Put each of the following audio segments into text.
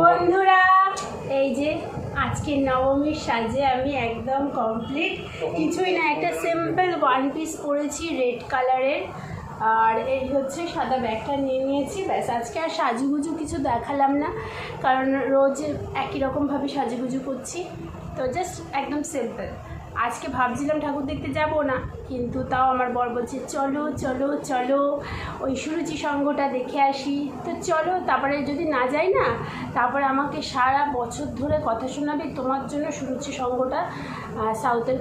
বন্ধুরা, এই যে আজকে নবমীর সাজে আমি একদম কমপ্লিট কিছুই না, একটা সিম্পল ওয়ান পিস পরেছি রেড কালারের আর এই হচ্ছে সাদা ব্যাগটা নিয়ে নিয়েছি। ব্যাস, আজকে আর সাজুগুজু কিছু দেখালাম না, কারণ রোজ একই রকমভাবে সাজুগুজু করছি। তো জাস্ট একদম সিম্পল আজকে ভাবছিলাম ঠাকুর দেখতে যাব না কিন্তু তাও আমার বর বলছে চলো চলো চলো ওই সুরুচি সঙ্গটা দেখে আসি। তো চলো তারপরে যদি না যাই না তারপরে আমাকে সারা বছর ধরে কথা শোনাবে তোমার জন্য সুরুচি সঙ্গটা সাউথের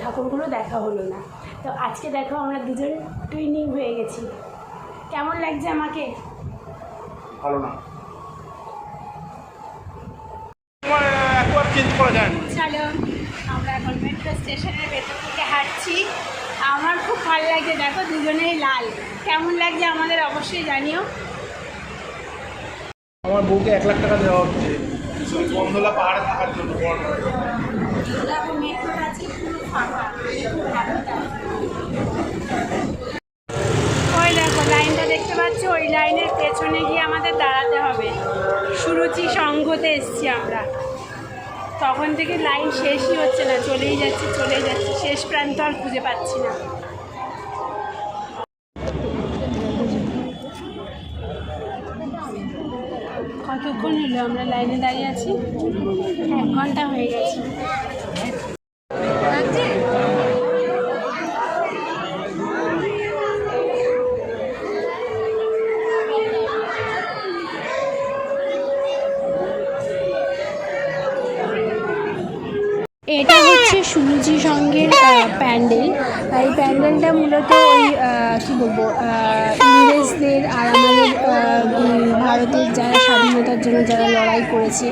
ঠাকুরগুলো দেখা হলো না। তো আজকে দেখো আমরা দুজন টুইনিং হয়ে গেছি। কেমন লাগছে আমাকে? ভালো না। তোমার একবার চেঞ্জ করা যায়। চলো। আমরা এখন মেট্রো স্টেশনের ভেতর থেকে হাঁটছি। আমার খুব ভালো লাগছে দেখো দুজনেই লাল। কেমন লাগছে আমাদের অবশ্যই জানিও। আমার বউকে এক লাখ টাকা দেওয়া হচ্ছে। পাহাড়ে থাকার জন্য ওই দেখো লাইনটা দেখতে পাচ্ছ? ওই লাইনের পেছনে গিয়ে আমাদের দাঁড়াতে হবে। সুরুচি সংঘতে এসছি আমরা। তখন থেকে লাইন শেষই হচ্ছে না, চলেই যাচ্ছে চলেই যাচ্ছে। শেষ প্রান্ত আর খুঁজে পাচ্ছি না। কতক্ষণ হলো আমরা লাইনে দাঁড়িয়ে আছি? এক ঘণ্টা হয়ে গেছে। হচ্ছে সুরুচি সঙ্গের প্যান্ডেল। এই প্যান্ডেলটা মূলত ওই কি বলব ইংরেজদের আর আমাদের ভারতের যারা স্বাধীনতার জন্য যারা লড়াই করেছে,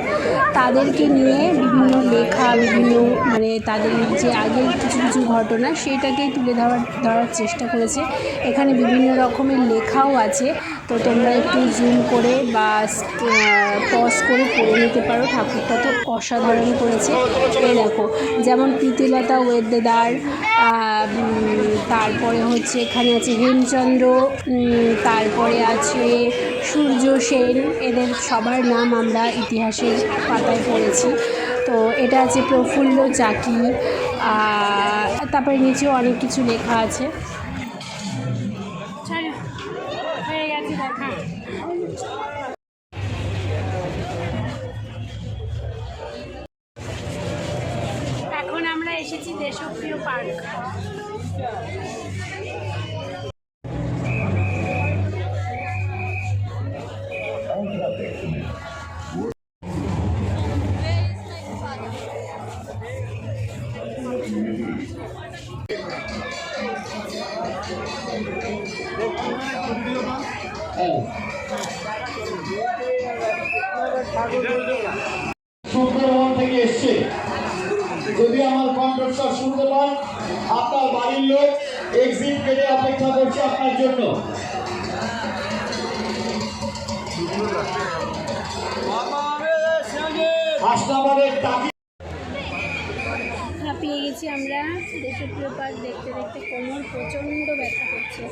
তাদেরকে নিয়ে বিভিন্ন লেখা, বিভিন্ন মানে তাদের যে আগের কিছু কিছু ঘটনা সেটাকেই তুলে ধরার ধরার চেষ্টা করেছে। এখানে বিভিন্ন রকমের লেখাও আছে। তো তোমরা একটু জুম করে বা পজ করে পড়ে নিতে পারো। ঠাকুরটা তো অসাধারণ করেছে। এই দেখো, যেমন প্রীতিলতা ওয়েদ্দেদার তারপরে হচ্ছে এখানে আছে হেমচন্দ্র তারপরে আছে সূর্য সেন। এদের সবার নাম আমরা ইতিহাসের পাতায় পড়েছি। তো এটা আছে প্রফুল্ল চাকি তারপরে নিচেও অনেক কিছু লেখা আছে। চলো হয়ে গেছে দেখা। এখন আমরা এসেছি দেশপ্রিয় পার্ক। কন্ট্রাক্টর শুনতে পান? আপনার বাড়ির লোক এক্সিট কেটে অপেক্ষা করছে আপনার জন্য। হাঁপিয়ে গেছি আমরা দেশপ্রিয় পার্ক দেখতে দেখতে কোমর প্রচণ্ড ব্যথা করছে।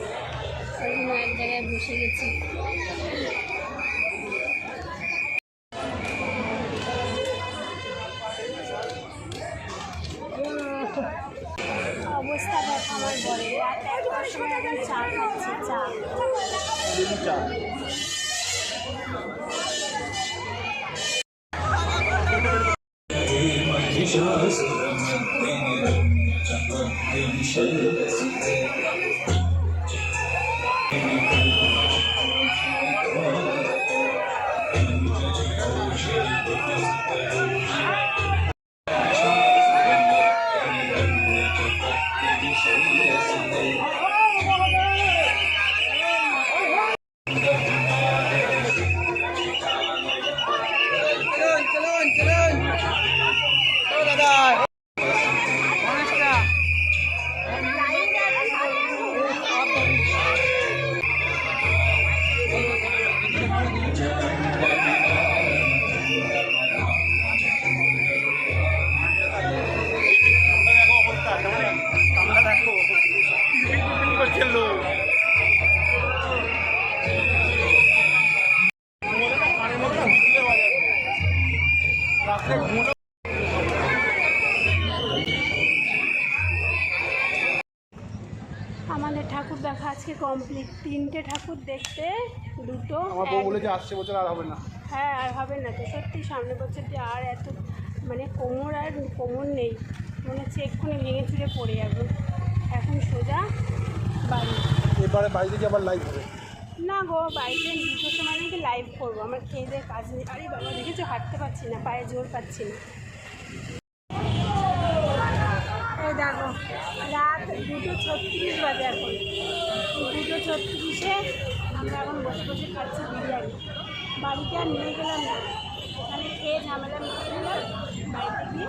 এক জায়গায় বসে গেছি। আমাদের ঠাকুর দেখা আজকে কমপ্লিট তিনটে ঠাকুর দেখতে দুটো আমার বউ বলেছে আসছে বছর আর হবে না। হ্যাঁ আর হবে না তো সত্যি সামনে বছর যে আর এত মানে কোমর আর কোমর নেই। মনে হচ্ছে এক্ষুনি ভেঙে চুরে পড়ে যাবে। এখন সোজা বাড়ি। এবারে বাড়িতে গিয়ে আবার লাইভ হবে। না গো, বাড়িতে দুটোর সময় নাকি লাইভ করব। আমার খেয়ে দিয়ে কাজ নেই। আরে বাবা, দেখেছ? হাঁটতে পারছি না, পায়ে জোর পাচ্ছি না। এই দেখো, রাত দুটো ছত্রিশ বাজে এখন। দুটো ছত্রিশে আমরা এখন বসে বসে খাচ্ছি বিরিয়ানি। বাড়িতে আর নিয়ে গেলাম না। ওখানে খেয়ে ঝামেলা মিটে নিলাম বাড়িতে গিয়ে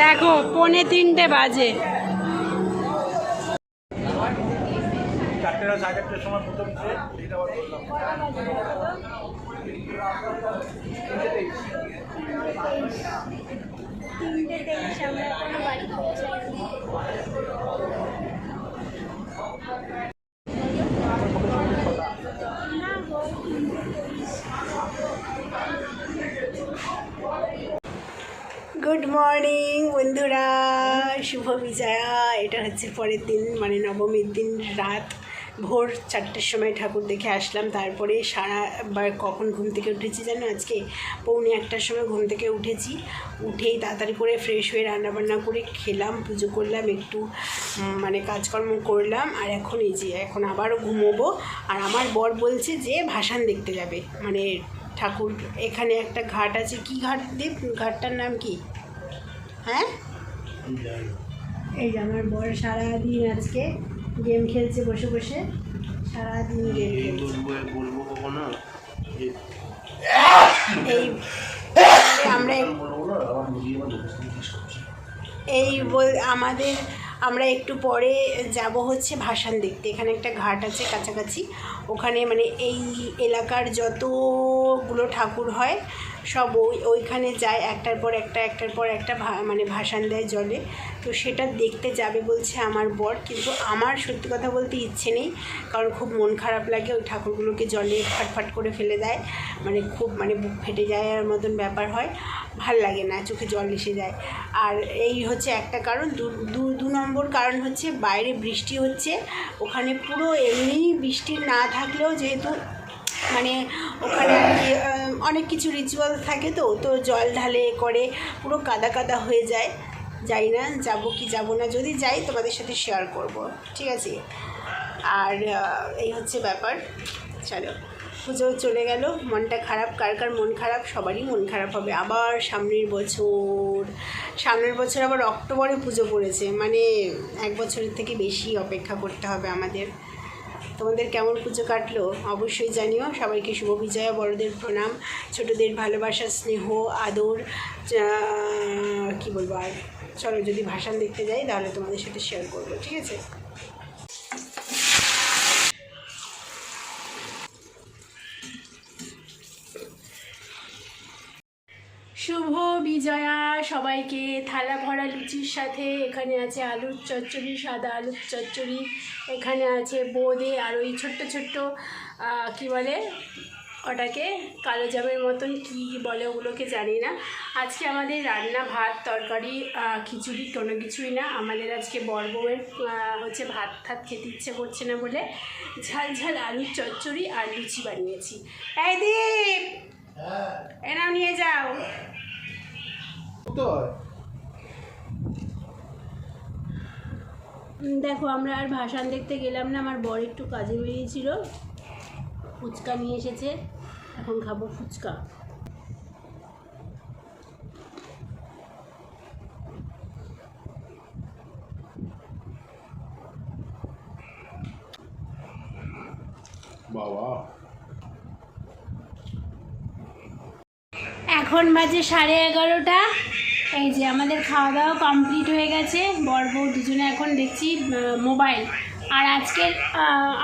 দেখো, পৌনে তিনটে বাজে। সাড়ে সময় প্রথম সে এটা আবার করলাম তিনটে তেইশ আমরা এখনও বাড়ি পৌঁছাইনি। গুড মর্নিং বন্ধুরা। শুভ বিজয়া। এটা হচ্ছে পরের দিন মানে নবমীর দিন রাত। ভোর চারটের সময় ঠাকুর দেখে আসলাম তারপরে সারা বার কখন ঘুম থেকে উঠেছি জানো? আজকে পৌনে একটার সময় ঘুম থেকে উঠেছি উঠেই তাড়াতাড়ি করে ফ্রেশ হয়ে রান্নাবান্না করে খেলাম পুজো করলাম একটু মানে কাজকর্ম করলাম আর এখন এই যে এখন আবারও ঘুমোবো। আর আমার বর বলছে যে ভাসান দেখতে যাবে। মানে ঠাকুর এখানে একটা ঘাট আছে কি ঘাট দেব ঘাটটার নাম কি? হ্যাঁ? এই যে আমার বর সারাদিন আজকে গেম খেলছে বসে বসে সারাদিন গেম বলব কখনো? এই আমরা এই বল আমাদের আমরা একটু পরে যাব হচ্ছে ভাসান দেখতে। এখানে একটা ঘাট আছে কাছাকাছি। ওখানে মানে এই এলাকার যতগুলো ঠাকুর হয়, সব ওই, ওইখানে যায়, একটার পর একটা, একটার পর একটা মানে ভাসান দেয় জলে। তো সেটা দেখতে যাবে বলছে আমার বর, কিন্তু আমার সত্যি কথা বলতে ইচ্ছে নেই, কারণ খুব মন খারাপ লাগে ওই ঠাকুরগুলোকে জলে ফাটফাট করে ফেলে দেয়। মানে খুব মানে বুক ফেটে যায় আর মতন ব্যাপার হয়, ভালো লাগে না, চোখে জল এসে যায়। আর এই হচ্ছে একটা কারণ, দু- দু নম্বর কারণ হচ্ছে বাইরে বৃষ্টি হচ্ছে, ওখানে পুরো এমনি বৃষ্টি না থাকলেও যেহেতু মানে ওখানে অনেক কিছু রিচুয়াল থাকে তো তো জল ঢালে করে পুরো কাদা কাদা হয়ে যায়। যাই না, যাব কি যাব না, যদি যাই তোমাদের সাথে শেয়ার করব, ঠিক আছে? আর এই হচ্ছে ব্যাপার। চলো, পুজো চলে গেল, মনটা খারাপ, কার কার মন খারাপ? সবারই মন খারাপ হবে। আবার সামনের বছর সামনের বছর আবার অক্টোবরে পুজো পড়েছে মানে এক বছরের থেকে বেশি অপেক্ষা করতে হবে আমাদের। তোমাদের কেমন পুজো কাটলো অবশ্যই জানিও। সবাইকে শুভ বিজয়া, বড়দের প্রণাম, ছোটদের ভালোবাসা, স্নেহ, আদর কি বলব আর? চলো যদি ভাষণ দেখতে যাই, তাহলে তোমাদের সাথে শেয়ার করব, ঠিক আছে? শুভ বিজয়া। সবাইকে থালা ভরা লুচির সাথে এখানে আছে আলুর চচ্চড়ি সাদা আলুর চচ্চড়ি। এখানে আছে বোঁদে আর ওই ছোট্ট ছোট্ট কী বলে? ওটাকে কালো জামের মতন কি বলে ওগুলোকে জানি না। আজকে আমাদের রান্না ভাত তরকারি খিচুড়ি কোনো কিছুই না। আমাদের আজকে বরবউয়ের আহ, হচ্ছে ভাত ভাত খেতে ইচ্ছে করছে না বলে ঝাল ঝাল আলুর চচ্চড়ি আর লুচি বানিয়েছি। এই দীপ! এনাও নিয়ে যাও। হয় দেখো আমরা আর ভাসান দেখতে গেলাম না আমার বর একটু কাজে বেরিয়েছিল। ফুচকা নিয়ে এসেছে। এখন খাব ফুচকা। বাবা। এখন বাজে সাড়ে এগারোটা। এই যে আমাদের খাওয়া দাওয়া কমপ্লিট হয়ে গেছে। বর বউ দুজনে এখন দেখছি মোবাইল আর আজকের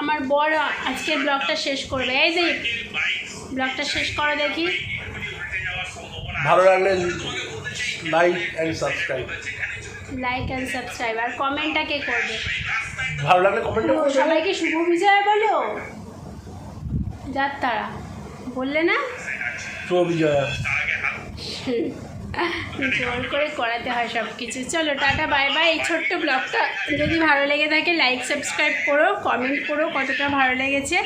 আমার বর আজকের ব্লগটা শেষ করবে। এই যে ব্লগটা শেষ করো দেখি। ভালো লাগলে like and subscribe like and subscribe আর কমেন্টটা কে করবে? ভালো লাগলে কমেন্ট সবাইকে শুভ বিজয় বলো? যার তারা বললে না? তো বিজয়া। জোর করে করাতে হয় সব কিছু চলো, টাটা, বাই বাই। এই ছোট্ট ব্লগটা যদি ভালো লেগে থাকে লাইক সাবস্ক্রাইব করো কমেন্ট করো কতটা ভালো লেগেছে।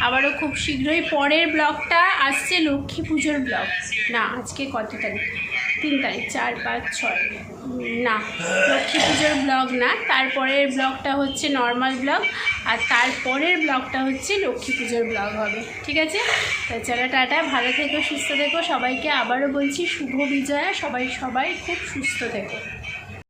আবারও খুব শীঘ্রই পরের ব্লগটা আসছে, লক্ষ্মী পুজোর ব্লগ। না, আজকে কত তারিখ? তিন তারিখ, চার, পাঁচ, ছয়। না, লক্ষ্মী পুজোর ব্লগ না, তারপরের ব্লগটা হচ্ছে নর্মাল ব্লগ। আর তারপরের ব্লগটা হচ্ছে লক্ষ্মী পুজোর ব্লগ হবে। ঠিক আছে? তো চলো, টাটা। ভালো থেকো, সুস্থ থেকো। সবাইকে আবারও বলছি, শুভ বিজয়া। সবাই সবাই খুব সুস্থ থেকো।